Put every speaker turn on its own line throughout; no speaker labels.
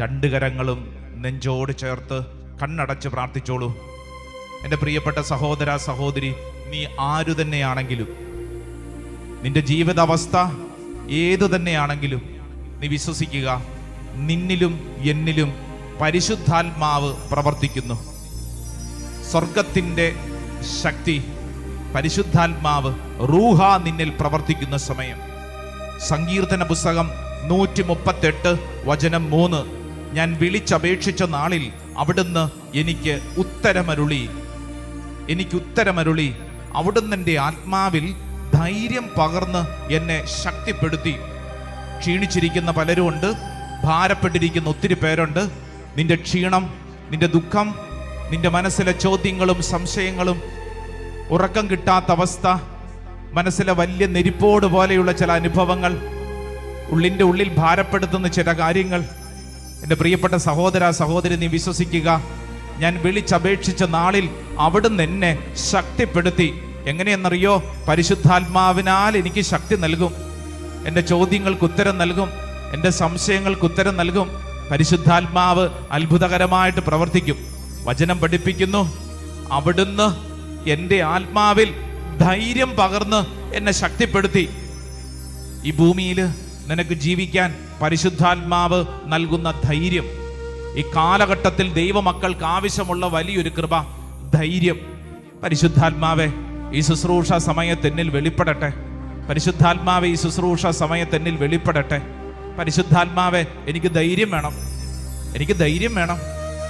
രണ്ട് കരങ്ങളും നെഞ്ചോട് ചേർത്ത് കണ്ണടച്ച് പ്രാർത്ഥിച്ചോളൂ. എന്റെ പ്രിയപ്പെട്ട സഹോദര സഹോദരി നീ ആരു തന്നെയാണെങ്കിലും നിന്റെ ജീവിതാവസ്ഥ ഏതു തന്നെയാണെങ്കിലും നീ വിശ്വസിക്കുക. നിന്നിലും എന്നിലും പരിശുദ്ധാത്മാവ് പ്രവർത്തിക്കുന്നു. സ്വർഗത്തിന്റെ ശക്തി പരിശുദ്ധാത്മാവ് റൂഹ നിന്നിൽ പ്രവർത്തിക്കുന്ന സമയം. സങ്കീർത്തന പുസ്തകം നൂറ്റി മുപ്പത്തെട്ട് വചനം മൂന്ന്. ഞാൻ വിളിച്ചപേക്ഷിച്ച നാളിൽ അവിടുന്ന് എനിക്ക് ഉത്തരമരുളി. എനിക്ക് ഉത്തരമരുളി. അവിടുന്ന് എന്റെ ആത്മാവിൽ ധൈര്യം പകർന്ന് എന്നെ ശക്തിപ്പെടുത്തി. ക്ഷീണിച്ചിരിക്കുന്ന പലരുമുണ്ട്. ഭാരപ്പെട്ടിരിക്കുന്ന ഒത്തിരി പേരുണ്ട്. നിന്റെ ക്ഷീണം നിന്റെ ദുഃഖം നിന്റെ മനസ്സിലെ ചോദ്യങ്ങളും സംശയങ്ങളും ഉറക്കം കിട്ടാത്ത അവസ്ഥ മനസ്സിലെ വലിയ നെരിപ്പോട് പോലെയുള്ള ചില അനുഭവങ്ങൾ ഉള്ളിന്റെ ഉള്ളിൽ ഭാരപ്പെടുത്തുന്ന ചില കാര്യങ്ങൾ. എന്റെ പ്രിയപ്പെട്ട സഹോദര സഹോദരി നീ വിശ്വസിക്കുക. ഞാൻ വിളിച്ചപേക്ഷിച്ച നാളിൽ അവിടുന്ന് എന്നെ ശക്തിപ്പെടുത്തി. എങ്ങനെയെന്നറിയോ? പരിശുദ്ധാത്മാവിനാൽ എനിക്ക് ശക്തി നൽകും. എന്റെ ചോദ്യങ്ങൾക്ക് ഉത്തരം നൽകും. എന്റെ സംശയങ്ങൾക്ക് ഉത്തരം നൽകും. പരിശുദ്ധാത്മാവ് അത്ഭുതകരമായിട്ട് പ്രവർത്തിക്കും. വചനം പഠിപ്പിക്കുന്നു അവിടുന്ന് എന്റെ ആത്മാവിൽ ധൈര്യം പകർന്ന് എന്നെ ശക്തിപ്പെടുത്തി. ഈ ഭൂമിയിൽ നിനക്ക് ജീവിക്കാൻ പരിശുദ്ധാത്മാവ് നൽകുന്ന ധൈര്യം. ഈ കാലഘട്ടത്തിൽ ദൈവമക്കൾക്ക് ആവശ്യമുള്ള വലിയൊരു കൃപ ധൈര്യം. പരിശുദ്ധാത്മാവെ ഈ ശുശ്രൂഷ സമയത്തെന്നിൽ വെളിപ്പെടട്ടെ. പരിശുദ്ധാത്മാവെ ഈ ശുശ്രൂഷ സമയത്തെന്നിൽ വെളിപ്പെടട്ടെ. പരിശുദ്ധാത്മാവെ എനിക്ക് ധൈര്യം വേണം. എനിക്ക് ധൈര്യം വേണം.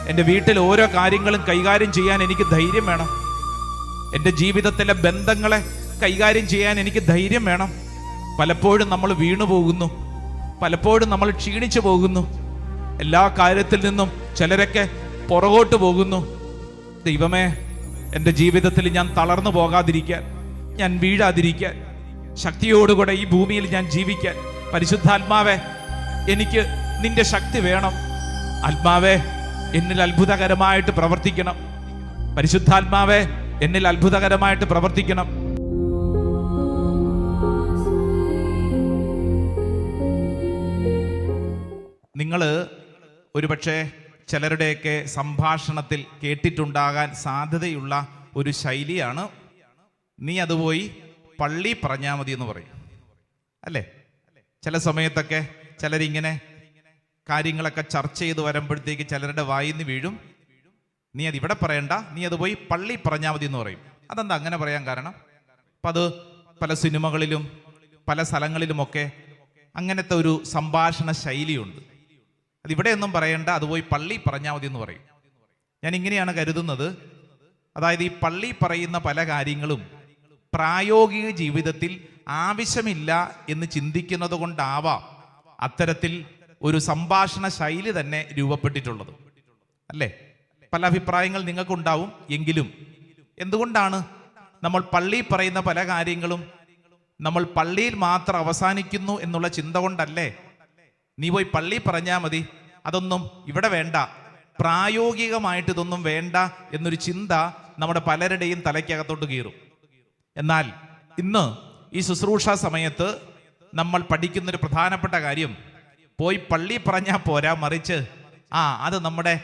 എന്റെ വീട്ടിൽ ഓരോ കാര്യങ്ങളും കൈകാര്യം ചെയ്യാൻ എനിക്ക് ധൈര്യം വേണം. എന്റെ ജീവിതത്തിലെ ബന്ധങ്ങളെ കൈകാര്യം ചെയ്യാൻ എനിക്ക് ധൈര്യം വേണം. പലപ്പോഴും നമ്മൾ വീണു പോകുന്നു. പലപ്പോഴും നമ്മൾ ക്ഷീണിച്ചു പോകുന്നു. എല്ലാ കാര്യത്തിൽ നിന്നും ചിലരൊക്കെ പുറകോട്ട് പോകുന്നു. ദൈവമേ എന്റെ ജീവിതത്തിൽ ഞാൻ തളർന്നു പോകാതിരിക്കാൻ ഞാൻ വീഴാതിരിക്കാൻ ശക്തിയോടുകൂടെ ഈ ഭൂമിയിൽ ഞാൻ ജീവിക്കാൻ പരിശുദ്ധാത്മാവേ എനിക്ക് നിന്റെ ശക്തി വേണം. ആത്മാവേ എന്നിൽ അത്ഭുതകരമായിട്ട് പ്രവർത്തിക്കണം. പരിശുദ്ധാത്മാവേ എന്നിൽ അത്ഭുതകരമായിട്ട് പ്രവർത്തിക്കണം. നിങ്ങൾ ഒരുപക്ഷെ ചിലരുടെയൊക്കെ സംഭാഷണത്തിൽ കേട്ടിട്ടുണ്ടാകാൻ സാധ്യതയുള്ള ഒരു ശൈലിയാണ് നീ അത് പോയി പള്ളി പറഞ്ഞാൽ മതി എന്ന് പറയും. അല്ലേ? ചില സമയത്തൊക്കെ ചിലരിങ്ങനെ കാര്യങ്ങളൊക്കെ ചർച്ച ചെയ്ത് വരുമ്പോഴത്തേക്ക് ചിലരുടെ വായിൽ നിന്ന് വീഴും. നീ അത് ഇവിടെ പറയണ്ട. നീ അത് പോയി പള്ളി പറഞ്ഞാൽ മതി എന്ന് പറയും. അതെന്താ അങ്ങനെ പറയാൻ കാരണം? അപ്പം അത് പല സിനിമകളിലും പല സ്ഥലങ്ങളിലുമൊക്കെ അങ്ങനത്തെ ഒരു സംഭാഷണ ശൈലിയുണ്ട്. അതിവിടെയൊന്നും പറയണ്ട. അത് പോയി പള്ളി പറഞ്ഞാൽ മതി എന്ന് പറയും. ഞാൻ ഇങ്ങനെയാണ് കരുതുന്നത്. അതായത് ഈ പള്ളി പറയുന്ന പല കാര്യങ്ങളും പ്രായോഗിക ജീവിതത്തിൽ ആവശ്യമില്ല എന്ന് ചിന്തിക്കുന്നത് കൊണ്ടാവാം അത്തരത്തിൽ ഒരു സംഭാഷണ ശൈലി തന്നെ രൂപപ്പെട്ടിട്ടുള്ളത്. അല്ലേ? പല അഭിപ്രായങ്ങൾ നിങ്ങൾക്കുണ്ടാവും എങ്കിലും എന്തുകൊണ്ടാണ് നമ്മൾ പള്ളി പറയുന്ന പല കാര്യങ്ങളും നമ്മൾ പള്ളിയിൽ മാത്രം അവസാനിക്കുന്നു എന്നുള്ള ചിന്ത കൊണ്ടല്ലേ? നീ പോയി പള്ളി പറഞ്ഞാൽ മതി. അതൊന്നും ഇവിടെ വേണ്ട. പ്രായോഗികമായിട്ട് ഇതൊന്നും വേണ്ട എന്നൊരു ചിന്ത നമ്മുടെ പലരുടെയും തലയ്ക്കകത്തോട്ട് കീറും എന്നാൽ ഇന്ന് ഈ ശുശ്രൂഷ സമയത്ത് നമ്മൾ പഠിക്കുന്നൊരു പ്രധാനപ്പെട്ട കാര്യം പോയി പള്ളി പറഞ്ഞാൽ പോരാ മറിച്ച് ആ അത് നമ്മുടെ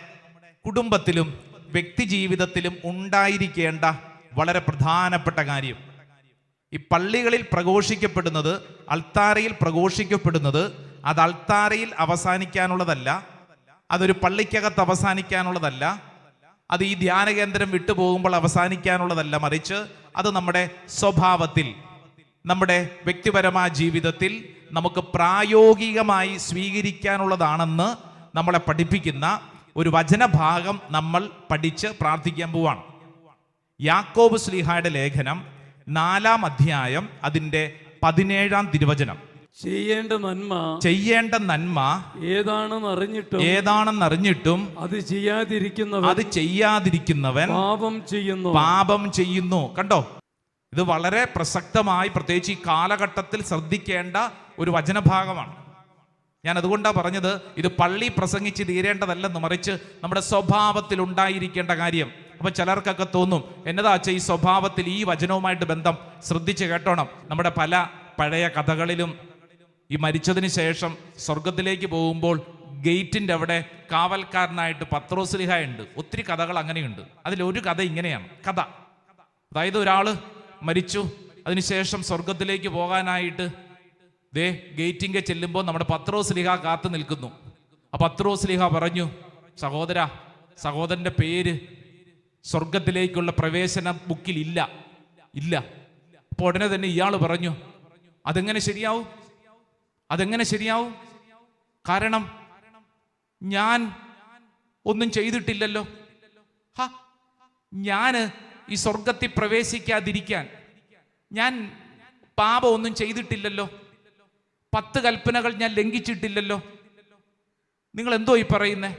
കുടുംബത്തിലും വ്യക്തി ജീവിതത്തിലും ഉണ്ടായിരിക്കേണ്ട വളരെ പ്രധാനപ്പെട്ട കാര്യം. ഈ പള്ളികളിൽ പ്രഘോഷിക്കപ്പെടുന്നത് അൾത്താരയിൽ പ്രഘോഷിക്കപ്പെടുന്നത് അത് അൾത്താരയിൽ അവസാനിക്കാനുള്ളതല്ല അതൊരു പള്ളിക്കകത്ത് അവസാനിക്കാനുള്ളതല്ല അത് ഈ ധ്യാന കേന്ദ്രം വിട്ടുപോകുമ്പോൾ അവസാനിക്കാനുള്ളതല്ല മറിച്ച് അത് നമ്മുടെ സ്വഭാവത്തിൽ നമ്മുടെ വ്യക്തിപരമായ ജീവിതത്തിൽ നമുക്ക് പ്രായോഗികമായി സ്വീകരിക്കാനുള്ളതാണെന്ന് നമ്മളെ പഠിപ്പിക്കുന്ന ഒരു വചനഭാഗം നമ്മൾ പഠിച്ച് പ്രാർത്ഥിക്കാൻ പോവാണ്. യാക്കോബ് ശ്ലീഹായുടെ ലേഖനം നാലാം അധ്യായം അതിന്റെ പതിനേഴാം തിരുവചനം.
ചെയ്യേണ്ട നന്മ
ചെയ്യേണ്ട നന്മ
ഏതാണെന്ന് അറിഞ്ഞിട്ടും
ഏതാണെന്ന് അറിഞ്ഞിട്ടും
അത് ചെയ്യാതിരിക്കുന്നവൻ
അത് ചെയ്യാതിരിക്കുന്നവൻ
പാപം ചെയ്യുന്നു.
പാപം ചെയ്യുന്നു. കണ്ടോ? ഇത് വളരെ പ്രസക്തമായി പ്രത്യേകിച്ച് ഈ കാലഘട്ടത്തിൽ ശ്രദ്ധിക്കേണ്ട ഒരു വചനഭാഗമാണ്. ഞാൻ അതുകൊണ്ടാണ് പറഞ്ഞത് ഇത് പള്ളി പ്രസംഗിച്ച് തീരേണ്ടതല്ലെന്ന് മറിച്ച് നമ്മുടെ സ്വഭാവത്തിൽ ഉണ്ടായിരിക്കേണ്ട കാര്യം. അപ്പൊ ചിലർക്കൊക്കെ തോന്നും എന്നതാ ഈ സ്വഭാവത്തിൽ ഈ വചനവുമായിട്ട് ബന്ധം? ശ്രദ്ധിച്ച് കേട്ടോണം. നമ്മുടെ പല പഴയ കഥകളിലും ഈ മരിച്ചതിന് ശേഷം സ്വർഗത്തിലേക്ക് പോകുമ്പോൾ ഗേറ്റിന്റെ അവിടെ കാവൽക്കാരനായിട്ട് പത്രോസ്ലിഹ ഉണ്ട് ഒത്തിരി കഥകൾ അങ്ങനെയുണ്ട്. അതിലൊരു കഥ ഇങ്ങനെയാണ്. കഥ. അതായത് ഒരാൾ മരിച്ചു. അതിനുശേഷം സ്വർഗത്തിലേക്ക് പോകാനായിട്ട് ദേ ഗേറ്റിങ്ക ചെല്ലുമ്പോൾ നമ്മുടെ പത്രോസ് ലിഹ കാത്തു നിൽക്കുന്നു. ആ പത്രോസ് ലിഹ പറഞ്ഞു സഹോദര സഹോദരന്റെ പേര് സ്വർഗത്തിലേക്കുള്ള പ്രവേശന ബുക്കിൽ ഇല്ല. ഇല്ല. അപ്പോൾ ഉടനെ തന്നെ ഇയാൾ പറഞ്ഞു അതെങ്ങനെ ശരിയാവും? അതെങ്ങനെ ശരിയാവും? കാരണം ഞാൻ ഒന്നും ചെയ്തിട്ടില്ലല്ലോ. ഹാ ഞാൻ ഈ സ്വർഗത്തിൽ പ്രവേശിക്കാതിരിക്കാൻ. ഞാൻ പാപം ഒന്നും ചെയ്തിട്ടില്ലല്ലോ. പത്ത് കൽപ്പനകൾ ഞാൻ ലംഘിച്ചിട്ടില്ലല്ലോ. നിങ്ങൾ എന്തോ ഈ പറയുന്നേ?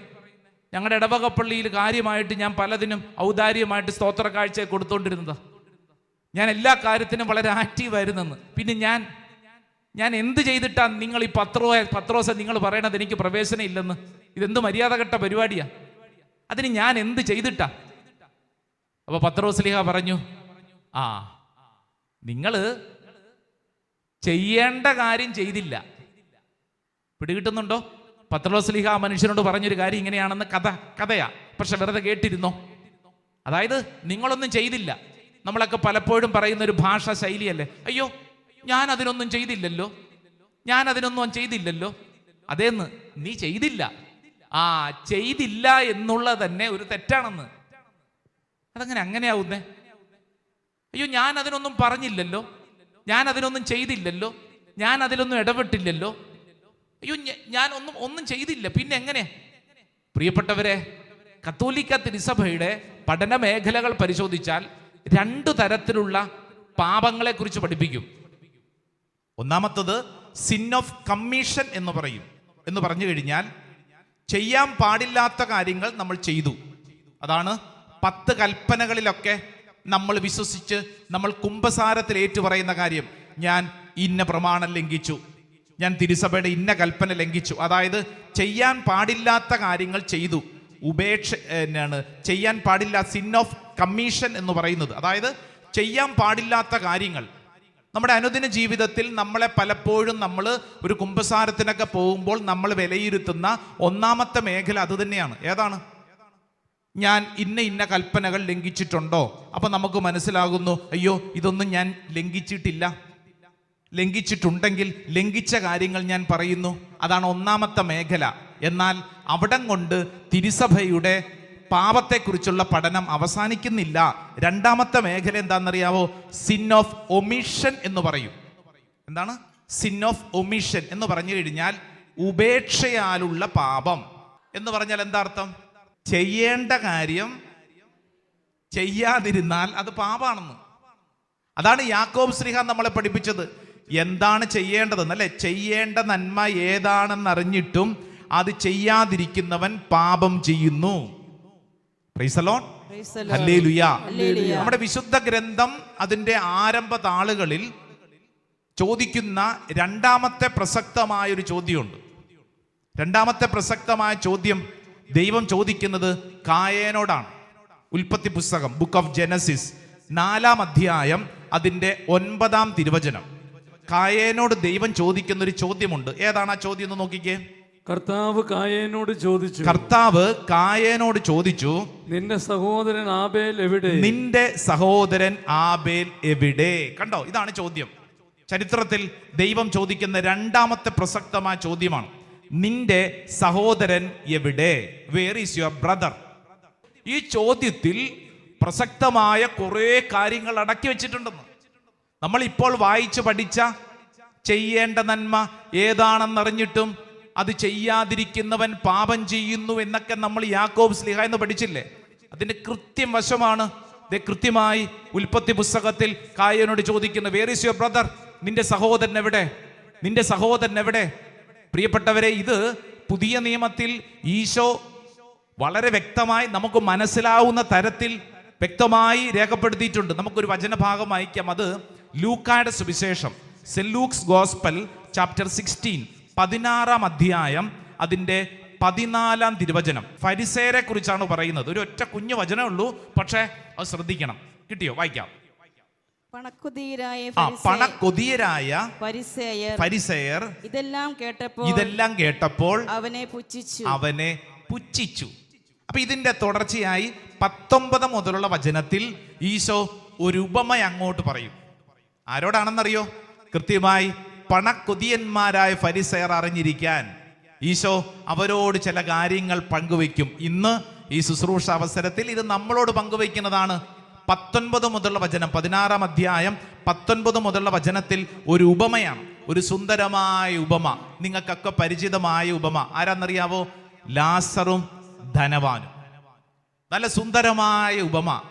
ഞങ്ങളുടെ ഇടവകപ്പള്ളിയിൽ കാര്യമായിട്ട് ഞാൻ പലതിനും ഔദാര്യമായിട്ട് സ്തോത്ര കാഴ്ച കൊടുത്തോണ്ടിരുന്നത്. ഞാൻ എല്ലാ കാര്യത്തിനും വളരെ ആക്റ്റീവായിരുന്നെന്ന്. പിന്നെ ഞാൻ ഞാൻ എന്ത് ചെയ്തിട്ടാണ് നിങ്ങൾ ഈ പത്രോ പത്രോസ നിങ്ങൾ പറയണത് എനിക്ക് പ്രവേശനം ഇല്ലെന്ന്? ഇതെന്ത് മര്യാദ കെട്ട പരിപാടിയാ? അതിന് ഞാൻ എന്ത് ചെയ്തിട്ടാ? അപ്പൊ പത്രോസ്ലിഹ പറഞ്ഞു ആ നിങ്ങൾ ചെയ്യേണ്ട കാര്യം ചെയ്തില്ല. പിടികിട്ടുന്നുണ്ടോ? പത്രോസ്ലിഹ ആ മനുഷ്യനോട് പറഞ്ഞൊരു കാര്യം ഇങ്ങനെയാണെന്ന് കഥ കഥയാ. പക്ഷെ വെറുതെ കേട്ടിരുന്നോ? അതായത് നിങ്ങളൊന്നും ചെയ്തില്ല. നമ്മളൊക്കെ പലപ്പോഴും പറയുന്ന ഒരു ഭാഷാ ശൈലിയല്ലേ. അയ്യോ ഞാൻ അതിനൊന്നും ചെയ്തില്ലല്ലോ. ഞാൻ അതിനൊന്നും ചെയ്തില്ലല്ലോ. അതേന്ന് നീ ചെയ്തില്ല. ആ ചെയ്തില്ല എന്നുള്ളത് തന്നെ ഒരു തെറ്റാണെന്ന്. അതങ്ങനെ അങ്ങനെയാവുന്നേ? അയ്യോ ഞാൻ അതിനൊന്നും പറഞ്ഞില്ലല്ലോ. ഞാൻ അതിനൊന്നും ചെയ്തില്ലല്ലോ. ഞാൻ അതിലൊന്നും ഇടപെട്ടില്ലല്ലോ. അയ്യോ ഞാൻ ഒന്നും ഒന്നും ചെയ്തില്ല. പിന്നെ എങ്ങനെ? പ്രിയപ്പെട്ടവരെ കത്തോലിക്ക തിരുസഭയുടെ പഠന മേഖലകൾ പരിശോധിച്ചാൽ രണ്ടു തരത്തിലുള്ള പാപങ്ങളെ കുറിച്ച് പഠിപ്പിക്കും. ഒന്നാമത്തത് സിൻ ഓഫ് കമ്മീഷൻ എന്ന് പറയും. എന്ന് പറഞ്ഞു കഴിഞ്ഞാൽ ചെയ്യാൻ പാടില്ലാത്ത കാര്യങ്ങൾ നമ്മൾ ചെയ്തു. അതാണ് പത്ത് കൽപ്പനകളിലൊക്കെ നമ്മൾ വിശ്വസിച്ച് നമ്മൾ കുംഭസാരത്തിൽ ഏറ്റുപറയുന്ന കാര്യം ഞാൻ ഇന്ന പ്രമാണം ലംഘിച്ചു ഞാൻ തിരുസഭയുടെ ഇന്ന കൽപ്പന ലംഘിച്ചു. അതായത് ചെയ്യാൻ പാടില്ലാത്ത കാര്യങ്ങൾ ചെയ്തു. ഉപേക്ഷ എന്നാണ് ചെയ്യാൻ പാടില്ല സിൻ ഓഫ് കമ്മീഷൻ എന്ന് പറയുന്നത്. അതായത് ചെയ്യാൻ പാടില്ലാത്ത കാര്യങ്ങൾ. നമ്മുടെ അനുദിന ജീവിതത്തിൽ നമ്മളെ പലപ്പോഴും നമ്മൾ ഒരു കുംഭസാരത്തിനൊക്കെ പോകുമ്പോൾ നമ്മൾ വിലയിരുത്തുന്ന ഒന്നാമത്തെ മേഖല അത് തന്നെയാണ്. ഏതാണ്? ഞാൻ ഇന്ന ഇന്ന കൽപ്പനകൾ ലംഘിച്ചിട്ടുണ്ടോ? അപ്പൊ നമുക്ക് മനസ്സിലാകുന്നു അയ്യോ ഇതൊന്നും ഞാൻ ലംഘിച്ചിട്ടില്ല. ലംഘിച്ചിട്ടുണ്ടെങ്കിൽ ലംഘിച്ച കാര്യങ്ങൾ ഞാൻ പറയുന്നു. അതാണ് ഒന്നാമത്തെ മേഖല. എന്നാൽ അവിടം കൊണ്ട് തിരുസഭയുടെ പാപത്തെക്കുറിച്ചുള്ള പഠനം അവസാനിക്കുന്നില്ല. രണ്ടാമത്തെ മേഖല എന്താണെന്നറിയാവോ? സിൻ ഓഫ് ഒമിഷൻ എന്ന് പറയും. എന്താണ്? സിൻ ഓഫ് ഒമിഷൻ എന്ന് പറഞ്ഞു കഴിഞ്ഞാൽ ഉപേക്ഷയാലുള്ള പാപം എന്ന് പറഞ്ഞാൽ എന്താ അർത്ഥം? ചെയ്യേണ്ട കാര്യം ചെയ്യാതിരുന്നാൽ അത് പാപാണെന്ന്. അതാണ് യാക്കോബ് ശ്രീഹ നമ്മളെ പഠിപ്പിച്ചത്. എന്താണ് ചെയ്യേണ്ടതെന്ന് അല്ലെ? ചെയ്യേണ്ട നന്മ ഏതാണെന്ന് അറിഞ്ഞിട്ടും അത് ചെയ്യാതിരിക്കുന്നവൻ പാപം ചെയ്യുന്നു.
പ്രൈസലോൺ.
നമ്മുടെ വിശുദ്ധ ഗ്രന്ഥം അതിന്റെ ആരംഭ താളുകളിൽ ചോദിക്കുന്ന രണ്ടാമത്തെ പ്രസക്തമായ ഒരു ചോദ്യമുണ്ട്. രണ്ടാമത്തെ പ്രസക്തമായ ചോദ്യം ദൈവം ചോദിക്കുന്നത് കായേനോടാണ്. ഉൽപ്പത്തി പുസ്തകം ബുക്ക് ഓഫ് ജെനസിസ് നാലാം അധ്യായം അതിന്റെ ഒൻപതാം തിരുവചനം. കായേനോട് ദൈവം ചോദിക്കുന്ന ഒരു ചോദ്യമുണ്ട്. ഏതാണ് ആ ചോദ്യം എന്ന് നോക്കിക്കേ.
കർത്താവ് കായേനോട് ചോദിച്ചു.
കർത്താവ് കായേനോട് ചോദിച്ചു
നിന്റെ സഹോദരൻ ആബേൽ എവിടെ?
നിന്റെ സഹോദരൻ ആബേൽ എവിടെ? കണ്ടോ? ഇതാണ് ചോദ്യം. ചരിത്രത്തിൽ ദൈവം ചോദിക്കുന്ന രണ്ടാമത്തെ പ്രസക്തമായ ചോദ്യമാണ്. നിന്റെ സഹോദരൻ എവിടെ? വേർ ഈസ് യുവർ ബ്രദർ ഈ ചോദ്യത്തിൽ പ്രസക്തമായ കുറേ കാര്യങ്ങൾ അടക്കി വെച്ചിട്ടുണ്ടെന്ന്. നമ്മൾ ഇപ്പോൾ വായിച്ചു പഠിച്ച ചെയ്യേണ്ട നന്മ ഏതാണെന്നറിഞ്ഞിട്ടും അത് ചെയ്യാതിരിക്കുന്നവൻ പാപം ചെയ്യുന്നു എന്നൊക്കെ നമ്മൾ യാക്കോബ് സ്ലിഹ എന്ന് പഠിച്ചില്ലേ? അതിന്റെ കൃത്യം വശമാണ്. കൃത്യമായി ഉൽപ്പത്തി പുസ്തകത്തിൽ കായനോട് ചോദിക്കുന്നു വേർ ഈസ് യുവർ ബ്രദർ നിന്റെ സഹോദരൻ എവിടെ? നിന്റെ സഹോദരൻ എവിടെ? പ്രിയപ്പെട്ടവരെ ഇത് പുതിയ നിയമത്തിൽ ഈശോ വളരെ വ്യക്തമായി നമുക്ക് മനസ്സിലാവുന്ന തരത്തിൽ വ്യക്തമായി രേഖപ്പെടുത്തിയിട്ടുണ്ട്. നമുക്കൊരു വചനഭാഗം വായിക്കാം. അത് ലൂക്കായുടെ സുവിശേഷം saint Luke's gospel chapter sixteen പതിനാറാം അധ്യായം അതിന്റെ പതിനാലാം തിരുവചനം. ഫരിസേരെ കുറിച്ചാണ് പറയുന്നത്. ഒരു ഒറ്റ കുഞ്ഞു വചനമേ ഉള്ളൂ പക്ഷേ അത് ശ്രദ്ധിക്കണം. കിട്ടിയോ? വായിക്കാം.
പണക്കുതിയരായ ഫരിസേയർ. ഇതെല്ലാം കേട്ടപ്പോൾ
ഇതെല്ലാം കേട്ടപ്പോൾ
അവനെ പുച്ഛിച്ചു.
അവനെ പുച്ഛിച്ചു. അപ്പൊ ഇതിന്റെ തുടർച്ചയായി പത്തൊമ്പത് മുതലുള്ള വചനത്തിൽ ഈശോ ഒരു ഉപമ അങ്ങോട്ട് പറയും. ആരോടാണെന്നറിയോ? കൃത്യമായി പണക്കൊതിയന്മാരായ ഫരിസയർ അറിഞ്ഞിരിക്കാൻ ഈശോ അവരോട് ചില കാര്യങ്ങൾ പങ്കുവയ്ക്കും ഇന്ന് ഈ ശുശ്രൂഷ അവസരത്തിൽ ഇത് നമ്മളോട് പങ്കുവയ്ക്കുന്നതാണ് പത്തൊൻപത് മുതലുള്ള വചനം പതിനാറാം അധ്യായം പത്തൊൻപത് മുതലുള്ള വചനത്തിൽ ഒരു ഉപമയാണ്. ഒരു സുന്ദരമായ ഉപമ നിങ്ങൾക്കൊക്കെ പരിചിതമായ ഉപമ. ആരാന്നറിയാവോ? ലാസറും ധനവാനും. നല്ല സുന്ദരമായ ഉപമ.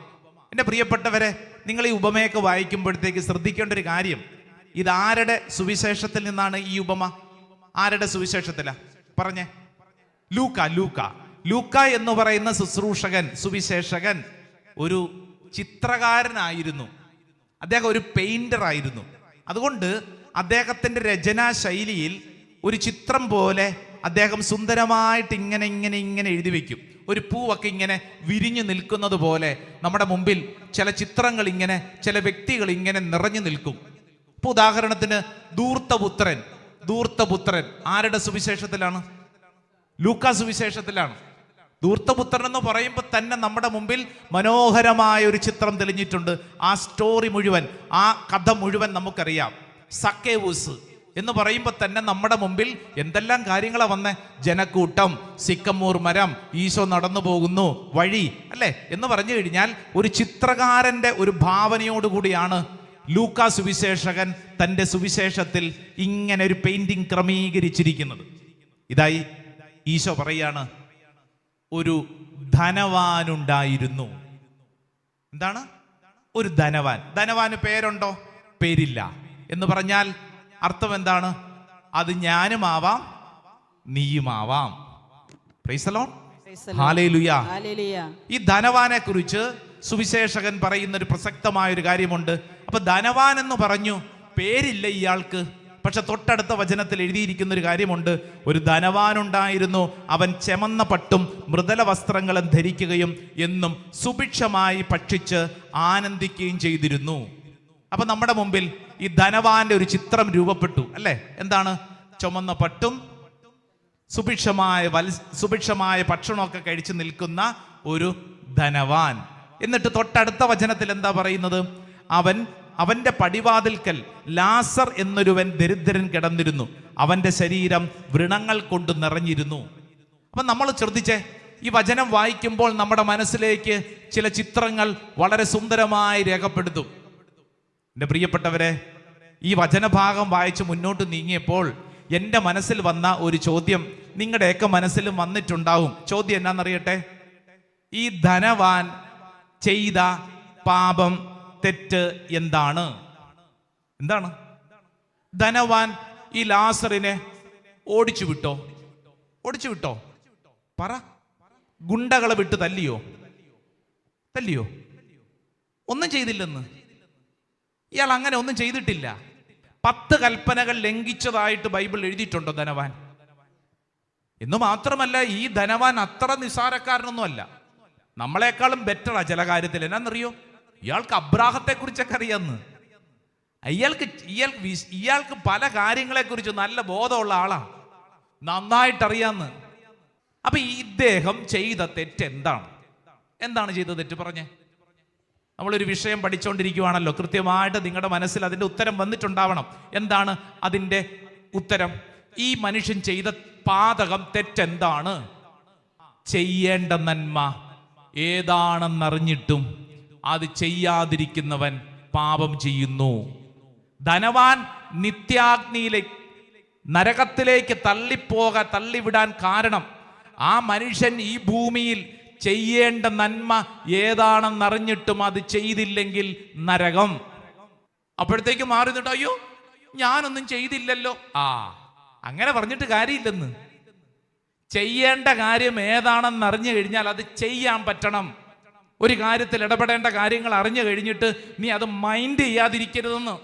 എന്റെ പ്രിയപ്പെട്ടവരെ നിങ്ങൾ ഈ ഉപമയൊക്കെ വായിക്കുമ്പോഴത്തേക്ക് ശ്രദ്ധിക്കേണ്ട ഒരു കാര്യം. ഇതാരുടെ സുവിശേഷത്തിൽ നിന്നാണ് ഈ ഉപമ? ആരുടെ സുവിശേഷത്തിലാ? പറഞ്ഞേ. ലൂക്ക ലൂക്ക. ലൂക്ക എന്ന് പറയുന്ന ശുശ്രൂഷകൻ സുവിശേഷകൻ ഒരു ചിത്രകാരനായിരുന്നു. അദ്ദേഹം ഒരു പെയിന്റർ ആയിരുന്നു. അതുകൊണ്ട് അദ്ദേഹത്തിന്റെ രചനാ ശൈലിയിൽ ഒരു ചിത്രം പോലെ അദ്ദേഹം സുന്ദരമായിട്ട് ഇങ്ങനെ ഇങ്ങനെ ഇങ്ങനെ എഴുതി വെക്കും. ഒരു പൂവൊക്കെ ഇങ്ങനെ വിരിഞ്ഞു നിൽക്കുന്നത് പോലെ നമ്മുടെ മുമ്പിൽ ചില ചിത്രങ്ങൾ ഇങ്ങനെ ചില വ്യക്തികൾ ഇങ്ങനെ നിറഞ്ഞു നിൽക്കും. ഇപ്പൊ ഉദാഹരണത്തിന് ദൂർത്തപുത്രൻ ദൂർത്തപുത്രൻ ആരുടെ സുവിശേഷത്തിലാണ്? ലൂക്കാ സുവിശേഷത്തിലാണ്. ധൂർത്തപുത്രൻ എന്ന് പറയുമ്പോൾ തന്നെ നമ്മുടെ മുമ്പിൽ മനോഹരമായ ഒരു ചിത്രം തെളിഞ്ഞിട്ടുണ്ട്. ആ സ്റ്റോറി മുഴുവൻ ആ കഥ മുഴുവൻ നമുക്കറിയാം. സക്കേവൂസ് എന്ന് പറയുമ്പോൾ തന്നെ നമ്മുടെ മുമ്പിൽ എന്തെല്ലാം കാര്യങ്ങളാണ് വന്നേ? ജനക്കൂട്ടം സിക്കമ്മൂർ മരം ഈശോ നടന്നു പോകുന്നു വഴി അല്ലേ? എന്ന് പറഞ്ഞു കഴിഞ്ഞാൽ ഒരു ചിത്രകാരന്റെ ഒരു ഭാവനയോടുകൂടിയാണ് ലൂക്കാ സുവിശേഷകൻ തന്റെ സുവിശേഷത്തിൽ ഇങ്ങനെ ഒരു പെയിന്റിംഗ് ക്രമീകരിച്ചിരിക്കുന്നത്. ഇതായി ഈശോ പറയാണ് ഒരു ധനവാനുണ്ടായിരുന്നു. എന്താണ്? ഒരു ധനവാൻ. ധനവാന് പേരുണ്ടോ? പേരില്ല. എന്ന് പറഞ്ഞാൽ അർത്ഥം എന്താണ്? അത് ഞാനുമാവാം നീയുമാവാം. പ്രൈസലോൺ. ഈ ധനവാനെ കുറിച്ച് സുവിശേഷകൻ പറയുന്ന ഒരു പ്രസക്തമായ ഒരു കാര്യമുണ്ട്. അപ്പൊ ധനവാൻ എന്ന് പറഞ്ഞു പേരില്ല ഇയാൾക്ക്. പക്ഷെ തൊട്ടടുത്ത വചനത്തിൽ എഴുതിയിരിക്കുന്ന ഒരു കാര്യമുണ്ട്. ഒരു ധനവാനുണ്ടായിരുന്നു. അവൻ ചെമന്ന പട്ടും മൃദല വസ്ത്രങ്ങളും ധരിക്കുകയും എന്നും സുഭിക്ഷമായി ഭക്ഷിച്ച് ആനന്ദിക്കുകയും ചെയ്തിരുന്നു. അപ്പൊ നമ്മുടെ മുമ്പിൽ ഈ ധനവാന്റെ ഒരു ചിത്രം രൂപപ്പെട്ടു അല്ലേ? എന്താണ്? ചുമന്ന പട്ടും സുഭിക്ഷമായ വൽ സുഭിക്ഷമായ ഭക്ഷണമൊക്കെ കഴിച്ച് നിൽക്കുന്ന ഒരു ധനവാൻ. എന്നിട്ട് തൊട്ടടുത്ത വചനത്തിൽ എന്താ പറയുന്നത്? അവൻ അവന്റെ പടിവാതിൽക്കൽ ലാസർ എന്നൊരുവൻ ദരിദ്രൻ കിടന്നിരുന്നു. അവന്റെ ശരീരം വ്രണങ്ങൾ കൊണ്ട് നിറഞ്ഞിരുന്നു. അപ്പൊ നമ്മൾ ശ്രദ്ധിച്ചേ ഈ വചനം വായിക്കുമ്പോൾ നമ്മുടെ മനസ്സിലേക്ക് ചില ചിത്രങ്ങൾ വളരെ സുന്ദരമായി രേഖപ്പെടുത്തും. എന്റെ പ്രിയപ്പെട്ടവരെ ഈ വചനഭാഗം വായിച്ച് മുന്നോട്ട് നീങ്ങിയപ്പോൾ എന്റെ മനസ്സിൽ വന്ന ഒരു ചോദ്യം നിങ്ങളുടെയൊക്കെ മനസ്സിലും വന്നിട്ടുണ്ടാവും. ചോദ്യം എന്നാണെന്നറിയട്ടെ ഈ ധനവാൻ ചെയ്ത പാപം തെറ്റ് എന്താണ്? എന്താണ്? ധനവാൻ ഈ ലാസറിനെ ഓടിച്ചു വിട്ടോ? ഓടിച്ചു വിട്ടോ? പറ. ഗുണ്ടകളെ വിട്ട് തല്ലിയോ? തല്ലിയോ? ഒന്നും ചെയ്തില്ലെന്ന്. ഇയാൾ അങ്ങനെ ഒന്നും ചെയ്തിട്ടില്ല. പത്ത് കൽപ്പനകൾ ലംഘിച്ചതായിട്ട് ബൈബിൾ എഴുതിയിട്ടുണ്ടോ ധനവാൻ? എന്ന് മാത്രമല്ല ഈ ധനവാൻ അത്ര നിസാരക്കാരനൊന്നുമല്ല നമ്മളെക്കാളും ബെറ്ററാ ചില കാര്യത്തിൽ. എന്നാന്നറിയോ? ഇയാൾക്ക് അബ്രാഹത്തെ കുറിച്ചൊക്കെ അറിയാന്ന്. ഇയാൾക്ക് ഇയാൾക്ക് ഇയാൾക്ക് പല കാര്യങ്ങളെക്കുറിച്ച് നല്ല ബോധമുള്ള ആളാ. നന്നായിട്ട് അറിയാന്ന് അപ്പൊ ഇദ്ദേഹം ചെയ്ത തെറ്റ് എന്താണ്? എന്താണ് ചെയ്ത തെറ്റ് പറഞ്ഞേ? നമ്മളൊരു വിഷയം പഠിച്ചുകൊണ്ടിരിക്കുവാണല്ലോ കൃത്യമായിട്ട് നിങ്ങളുടെ മനസ്സിൽ അതിന്റെ ഉത്തരം വന്നിട്ടുണ്ടാവണം. എന്താണ് അതിന്റെ ഉത്തരം? ഈ മനുഷ്യൻ ചെയ്ത പാതകം തെറ്റെന്താണ്? ചെയ്യേണ്ട നന്മ. ഏതാണെന്നറിഞ്ഞിട്ടും അത് ചെയ്യാതിരിക്കുന്നവൻ പാപം ചെയ്യുന്നു. ധനവാൻ നിത്യാഗ്നിയിലേക്ക് നരകത്തിലേക്ക് തള്ളിപ്പോക തള്ളിവിടാൻ കാരണം ആ മനുഷ്യൻ ഈ ഭൂമിയിൽ ചെയ്യേണ്ട നന്മ ഏതാണെന്നറിഞ്ഞിട്ടും അത് ചെയ്തില്ലെങ്കിൽ നരകം. അപ്പോഴത്തേക്ക് മാറി നിന്നിട്ട് അയ്യോ ഞാനൊന്നും ചെയ്തില്ലല്ലോ. ആ അങ്ങനെ പറഞ്ഞിട്ട് കാര്യമില്ലെന്ന്. ചെയ്യേണ്ട കാര്യം ഏതാണെന്ന് അറിഞ്ഞു കഴിഞ്ഞാൽ അത് ചെയ്യാൻ പറ്റണം. ഒരു കാര്യത്തിൽ ഇടപെടേണ്ട കാര്യങ്ങൾ അറിഞ്ഞു കഴിഞ്ഞിട്ട് നീ അത് മൈൻഡ് ചെയ്യാതിരിക്കരുതെന്ന്.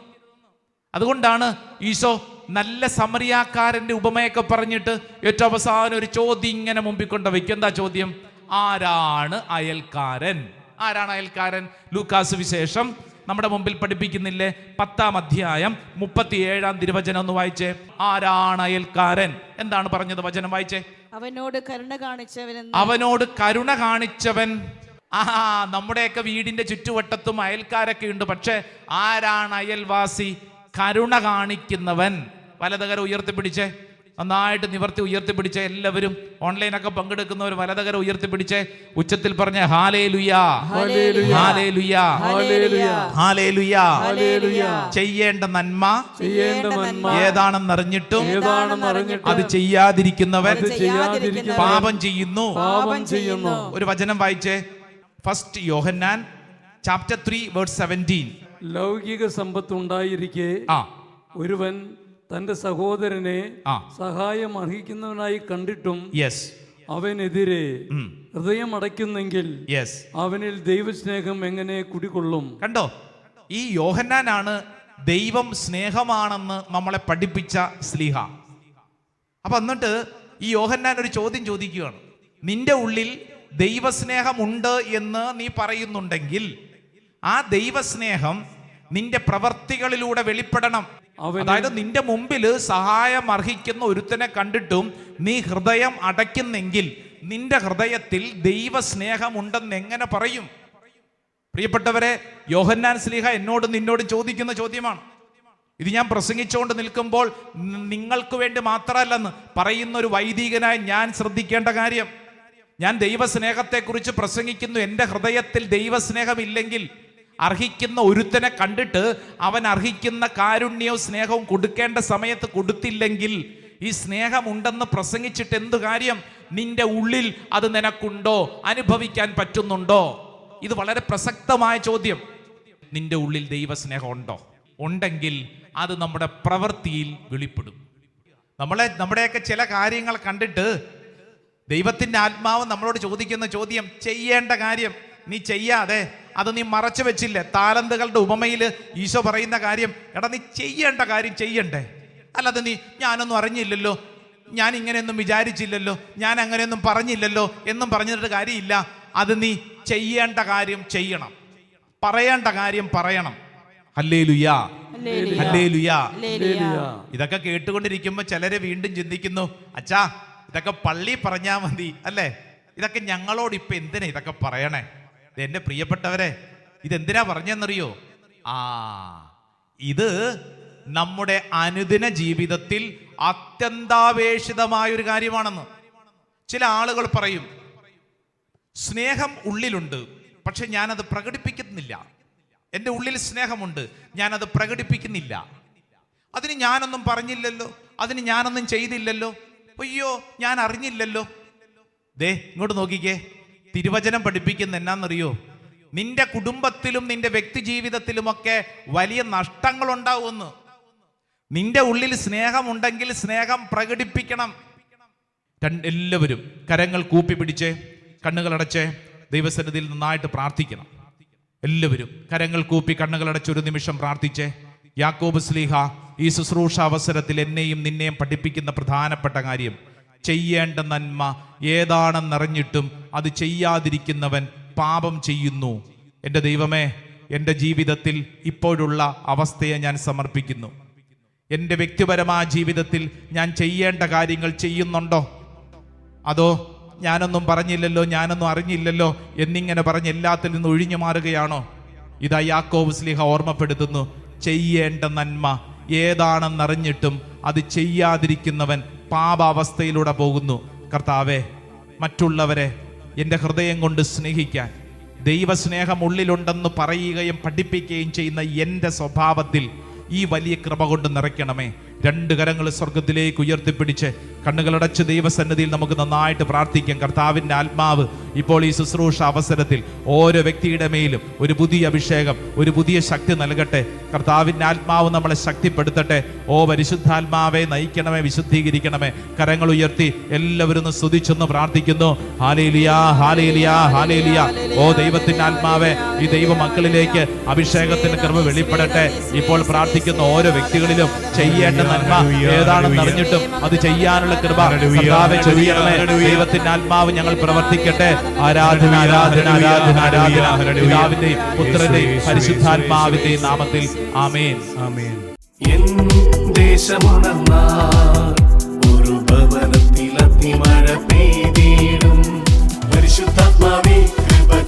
അതുകൊണ്ടാണ് ഈശോ നല്ല സമറിയാക്കാരന്റെ ഉപമയൊക്കെ പറഞ്ഞിട്ട് ഏറ്റവും അവസാനം ഒരു ചോദ്യം ഇങ്ങനെ മുമ്പിൽ കൊണ്ട് വയ്ക്കും. എന്താ ചോദ്യം? ആരാണ് അയൽക്കാരൻ? ആരാണ് അയൽക്കാരൻ? ലൂക്കാസ് വിശേഷം നമ്മുടെ മുമ്പിൽ പഠിപ്പിക്കുന്നില്ലേ? പത്താം അധ്യായം മുപ്പത്തിയേഴാം തിരുവചനം ഒന്ന് വായിച്ചേ. ആരാണ് അയൽക്കാരൻ? എന്താണ് പറഞ്ഞത് വചനം വായിച്ചേ?
അവനോട് കരുണ കാണിച്ചവൻ
അവനോട് കരുണ കാണിച്ചവൻ. ആ നമ്മുടെയൊക്കെ വീടിന്റെ ചുറ്റുവട്ടത്തും അയൽക്കാരൊക്കെ ഉണ്ട്. പക്ഷെ ആരാണ് അയൽവാസി? കരുണ കാണിക്കുന്നവൻ. വലതകര ഉയർത്തിപ്പിടിച്ചേ. നന്നായിട്ട് നിവർത്തി ഉയർത്തിപ്പിടിച്ച്. എല്ലാവരും ഓൺലൈനൊക്കെ പങ്കെടുക്കുന്നവർ വലതകര ഉയർത്തിപ്പിടിച്ച്. ഉച്ചത്തിൽ പറഞ്ഞ ഹാലേ ലുയാ. ഹാലേ ലുയാ. ഹാലേ ലുയാ ചെയ്യേണ്ട നന്മ. ഏതാണെന്ന്
അറിഞ്ഞിട്ടും
അത് ചെയ്യാതിരിക്കുന്നവൻ പാപം ചെയ്യുന്നു. ഒരു വചനം വായിച്ചേ. First Yohannan chapter three word seventeen
ലൗകിക സമ്പത്ത് ഉണ്ടായിരിക്കെ
ആ.
ഒരുവൻ തന്റെ സഹോദരനെ
ആ.
സഹായം അർഹിക്കുന്നവനായി കണ്ടിട്ടും
യെസ്
അവനെതിരെ ഹൃദയം അടയ്ക്കുന്നെങ്കിൽ
യെസ്
അവനിൽ ദൈവസ്നേഹം എങ്ങനെ കുടികൊള്ളും?
കണ്ടോ? ഈ യോഹന്നാനാണ് ദൈവം സ്നേഹമാണെന്ന് നമ്മളെ പഠിപ്പിച്ച സ്ലീഹ. അപ്പൊ എന്നിട്ട് ഈ യോഹന്നാൻ ഒരു ചോദ്യം ചോദിക്കുകയാണ്. നിന്റെ ഉള്ളിൽ ദൈവസ്നേഹമുണ്ട് എന്ന് നീ പറയുന്നുണ്ടെങ്കിൽ ആ ദൈവസ്നേഹം നിന്റെ പ്രവർത്തികളിലൂടെ വെളിപ്പെടണം. അതായത് നിന്റെ മുമ്പിൽ സഹായം അർഹിക്കുന്ന ഒരുത്തനെ കണ്ടിട്ടും നീ ഹൃദയം അടയ്ക്കുന്നെങ്കിൽ നിന്റെ ഹൃദയത്തിൽ ദൈവസ്നേഹമുണ്ടെന്ന് എങ്ങനെ പറയും? പ്രിയപ്പെട്ടവരെ യോഹന്നാൻ സ്ലീഹ എന്നോട് നിന്നോട് ചോദിക്കുന്ന ചോദ്യമാണ്. ഇത് ഞാൻ പ്രസംഗിച്ചുകൊണ്ട് നിൽക്കുമ്പോൾ നിങ്ങൾക്ക് വേണ്ടി മാത്രമല്ലെന്ന് പറയുന്ന ഒരു വൈദികനായി ഞാൻ ശ്രദ്ധിക്കേണ്ട കാര്യം. ഞാൻ ദൈവസ്നേഹത്തെക്കുറിച്ച് പ്രസംഗിക്കുന്നു. എന്റെ ഹൃദയത്തിൽ ദൈവസ്നേഹമില്ലെങ്കിൽ അർഹിക്കുന്ന ഒരുത്തനെ കണ്ടിട്ട് അവൻ അർഹിക്കുന്ന കാരുണ്യവും സ്നേഹവും കൊടുക്കേണ്ട സമയത്ത് കൊടുത്തില്ലെങ്കിൽ ഈ സ്നേഹമുണ്ടെന്ന് പ്രസംഗിച്ചിട്ട് എന്തു കാര്യം? നിന്റെ ഉള്ളിൽ അത് നിനക്കുണ്ടോ? അനുഭവിക്കാൻ പറ്റുന്നുണ്ടോ? ഇത് വളരെ പ്രസക്തമായ ചോദ്യം. നിന്റെ ഉള്ളിൽ ദൈവസ്നേഹം ഉണ്ടോ ഉണ്ടെങ്കിൽ അത് നമ്മുടെ പ്രവൃത്തിയിൽ വെളിപ്പെടും. നമ്മളെ നമ്മുടെയൊക്കെ ചില കാര്യങ്ങൾ കണ്ടിട്ട് ദൈവത്തിന്റെ ആത്മാവ് നമ്മളോട് ചോദിക്കുന്ന ചോദ്യം ചെയ്യേണ്ട കാര്യം നീ ചെയ്യാതെ അത് നീ മറച്ചു വെച്ചില്ലേ? താലന്തുകളുടെ ഉപമയിൽ ഈശോ പറയുന്ന കാര്യം എടാ നീ ചെയ്യേണ്ട കാര്യം ചെയ്യണ്ടേ? അല്ലാതെ നീ ഞാനൊന്നും അറിഞ്ഞില്ലല്ലോ ഞാൻ ഇങ്ങനെയൊന്നും വിചാരിച്ചില്ലല്ലോ ഞാൻ അങ്ങനെയൊന്നും പറഞ്ഞില്ലല്ലോ എന്നും പറഞ്ഞിട്ട് കാര്യമില്ല. അത് നീ ചെയ്യേണ്ട കാര്യം ചെയ്യണം. പറയേണ്ട കാര്യം പറയണം. അല്ലേ ലുയാ
ഹല്ലേലൂയ.
ലുയാ. ഇതൊക്കെ കേട്ടുകൊണ്ടിരിക്കുമ്പോൾ ചിലരെ വീണ്ടും ചിന്തിക്കുന്നു അച്ഛാ ഇതൊക്കെ പള്ളി പറഞ്ഞാൽ മതി അല്ലേ? ഇതൊക്കെ ഞങ്ങളോട് ഇപ്പൊ എന്തിനാ ഇതൊക്കെ പറയണേ? എന്റെ പ്രിയപ്പെട്ടവരെ ഇതെന്തിനാ പറഞ്ഞെന്നറിയോ? ആ ഇത് നമ്മുടെ അനുദിന ജീവിതത്തിൽ അത്യന്താപേക്ഷിതമായ ഒരു കാര്യമാണെന്ന്. ചില ആളുകൾ പറയും സ്നേഹം ഉള്ളിലുണ്ട് പക്ഷെ ഞാനത് പ്രകടിപ്പിക്കുന്നില്ല. എന്റെ ഉള്ളിൽ സ്നേഹമുണ്ട് ഞാനത് പ്രകടിപ്പിക്കുന്നില്ല. അതിന് ഞാനൊന്നും പറഞ്ഞില്ലല്ലോ അതിന് ഞാനൊന്നും ചെയ്തില്ലല്ലോ അയ്യോ ഞാൻ അറിഞ്ഞില്ലല്ലോ. ദേ ഇങ്ങോട്ട് നോക്കിക്കേ. തിരുവചനം പഠിപ്പിക്കുന്ന എന്നാന്നറിയോ? നിന്റെ കുടുംബത്തിലും നിന്റെ വ്യക്തി ജീവിതത്തിലുമൊക്കെ വലിയ നഷ്ടങ്ങൾ ഉണ്ടാവുമെന്ന് നിന്റെ ഉള്ളിൽ സ്നേഹമുണ്ടെങ്കിൽ സ്നേഹം പ്രകടിപ്പിക്കണം. എല്ലാവരും കരങ്ങൾ കൂപ്പി പിടിച്ച് കണ്ണുകൾ അടച്ചേ ദൈവസന്നിധിയിൽ നന്നായിട്ട് പ്രാർത്ഥിക്കണം. എല്ലാവരും കരങ്ങൾ കൂപ്പി കണ്ണുകൾ അടച്ച് ഒരു നിമിഷം പ്രാർത്ഥിച്ച് യാക്കോബ് സ്ലീഹ ഈ ശുശ്രൂഷ അവസരത്തിൽ എന്നെയും നിന്നെയും പഠിപ്പിക്കുന്ന പ്രധാനപ്പെട്ട കാര്യം ചെയ്യേണ്ട നന്മ ഏതാണെന്നറിഞ്ഞിട്ടും അത് ചെയ്യാതിരിക്കുന്നവൻ പാപം ചെയ്യുന്നു. എന്റെ ദൈവമേ എന്റെ ജീവിതത്തിൽ ഇപ്പോഴുള്ള അവസ്ഥയെ ഞാൻ സമർപ്പിക്കുന്നു. എന്റെ വ്യക്തിപരമായ ജീവിതത്തിൽ ഞാൻ ചെയ്യേണ്ട കാര്യങ്ങൾ ചെയ്യുന്നുണ്ടോ? അതോ ഞാനൊന്നും പറഞ്ഞില്ലല്ലോ ഞാനൊന്നും അറിഞ്ഞില്ലല്ലോ എന്നിങ്ങനെ പറഞ്ഞ് എല്ലാത്തിൽ നിന്ന് ഒഴിഞ്ഞു മാറുകയാണോ? ഇതാ യാക്കോബ് സ്ലിഹ ഓർമ്മപ്പെടുത്തുന്നു ചെയ്യേണ്ട നന്മ ഏതാണെന്നറിഞ്ഞിട്ടും അത് ചെയ്യാതിരിക്കുന്നവൻ പാപാവസ്ഥയിലൂടെ പോകുന്നു. കർത്താവെ മറ്റുള്ളവരെ എന്റെ ഹൃദയം കൊണ്ട് സ്നേഹിക്കാൻ ദൈവസ്നേഹം ഉള്ളിലുണ്ടെന്ന് പറയുകയും പഠിപ്പിക്കുകയും ചെയ്യുന്ന എന്റെ സ്വഭാവത്തിൽ ഈ വലിയ കൃപ കൊണ്ട് നിറയ്ക്കണമേ. രണ്ട് കരങ്ങൾ സ്വർഗത്തിലേക്ക് ഉയർത്തിപ്പിടിച്ച് കണ്ണുകളടച്ച് ദൈവസന്നിധിയിൽ നമുക്ക് നന്നായിട്ട് പ്രാർത്ഥിക്കാം. കർത്താവിന്റെ ആത്മാവ് ഇപ്പോൾ ഈ ശുശ്രൂഷ അവസരത്തിൽ ഓരോ വ്യക്തിയുടെ മേലും ഒരു പുതിയ അഭിഷേകം ഒരു പുതിയ ശക്തി നൽകട്ടെ. കർത്താവിന്റെ ആത്മാവ് നമ്മളെ ശക്തിപ്പെടുത്തട്ടെ. ഓ പരിശുദ്ധാത്മാവെ നയിക്കണമേ വിശുദ്ധീകരിക്കണമേ. കരങ്ങൾ ഉയർത്തി എല്ലാവരും ഒന്ന് പ്രാർത്ഥിക്കുന്നു. Hallelujah hallelujah hallelujah. ഓ ദൈവത്തിന്റെ ആത്മാവെ ഈ ദൈവ മക്കളിലേക്ക് അഭിഷേകത്തിന് കൃപ വെളിപ്പെടട്ടെ. ഇപ്പോൾ പ്രാർത്ഥിക്കുന്ന ഓരോ വ്യക്തികളിലും ചെയ്യേണ്ട നന്മ ഏതാണെന്ന് അറിഞ്ഞിട്ടും അത് ചെയ്യാനുള്ള കൃപ കർത്താവെ ദൈവത്തിന്റെ ആത്മാവ് ഞങ്ങൾ പ്രവർത്തിക്കട്ടെ. ആരാധന ആരാധന ആരാധന ആരാധന. പിതാവിന്റെയും പുത്രന്റെയും പരിശുദ്ധാത്മാവിന്റെയും നാമത്തിൽ ആമേൻ. ആമേൻ.
എൻ ഭവനത്തിൽ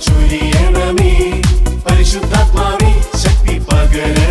ചൊരിയണമേ. പരിശുദ്ധാത്മാവി ശക്തി പകരം